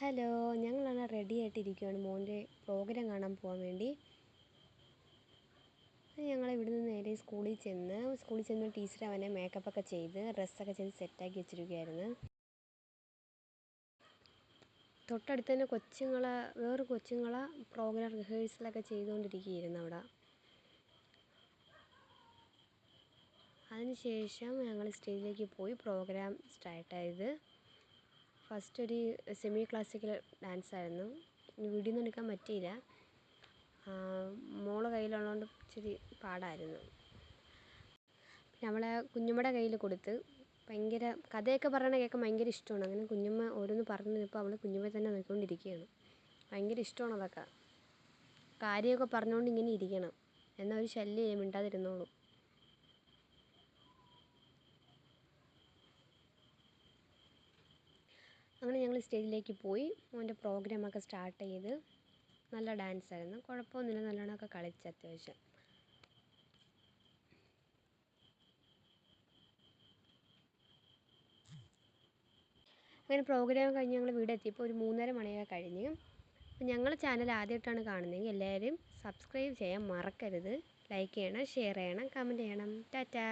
Hello ഞങ്ങളാണ് ready ആയിട്ടിരിക്കുകയാണ് മോന്റെ programme കാണാൻ പോകാൻ വേണ്ടി. ഞങ്ങൾ ഇവിടുന്ന് നേരെ സ്കൂളിൽ ചെന്ന് സ്കൂളിൽ ചെന്ന് ടീച്ചർ അവനെ മേക്കപ്പൊക്കെ ചെയ്ത് ഡ്രസ്സൊക്കെ ചെയ്ത് സെറ്റാക്കി വെച്ചിരിക്കുകയായിരുന്നു തൊട്ടടുത്ത് തന്നെ കൊച്ചുങ്ങൾ വേറെ കൊച്ചുങ്ങൾ പ്രോഗ്രാം റിഹേഴ്സലൊക്കെ ചെയ്തുകൊണ്ടിരിക്കുകയായിരുന്നു അവിടെ. അതിനുശേഷം ഞങ്ങൾ സ്റ്റേജിലേക്ക് പോയി പ്രോഗ്രാം സ്റ്റാർട്ടായത് ഫസ്റ്റ് ഒരു സെമി ക്ലാസിക്കൽ ഡാൻസ് ആയിരുന്നു വീഡിയോ ഒന്നും എടുക്കാൻ പറ്റിയില്ല. മോൾ കയ്യിലുള്ളതുകൊണ്ട് ഇച്ചിരി പാടായിരുന്നു. നമ്മളെ കുഞ്ഞുമ്മയുടെ കയ്യിൽ കൊടുത്ത് ഭയങ്കര കഥയൊക്കെ പറയണ കേൾക്കാൻ ഭയങ്കര ഇഷ്ടമാണ്. അങ്ങനെ കുഞ്ഞുമ്മ ഓരോന്ന് പറഞ്ഞു തന്നപ്പോൾ അവൾ കുഞ്ഞുമ്മയെ തന്നെ നോക്കിക്കൊണ്ടിരിക്കുകയാണ്. ഭയങ്കര ഇഷ്ടമാണ് അതൊക്കെ. കാര്യമൊക്കെ പറഞ്ഞുകൊണ്ട് ഇങ്ങനെ ഇരിക്കണം. എന്നാൽ ഒരു ശല്യം മിണ്ടാതിരുന്നോളൂ. അങ്ങനെ ഞങ്ങൾ സ്റ്റേജിലേക്ക് പോയി. മോന്റെ പ്രോഗ്രാമൊക്കെ സ്റ്റാർട്ട് ചെയ്ത് നല്ല ഡാൻസ് ആയിരുന്നു. കുഴപ്പമൊന്നുമില്ല. നല്ലോണമൊക്കെ കളിച്ച് അത്യാവശ്യം. അങ്ങനെ പ്രോഗ്രാം കഴിഞ്ഞ് ഞങ്ങൾ വീട് എത്തിയപ്പോൾ ഒരു മൂന്നര മണിയൊക്കെ കഴിഞ്ഞ്. ഞങ്ങൾ ചാനൽ ആദ്യമായിട്ടാണ് കാണുന്നതെങ്കിൽ എല്ലാവരും സബ്സ്ക്രൈബ് ചെയ്യാൻ മറക്കരുത്. ലൈക്ക് ചെയ്യണം ഷെയർ ചെയ്യണം കമന്റ് ചെയ്യണം. ടാറ്റാ.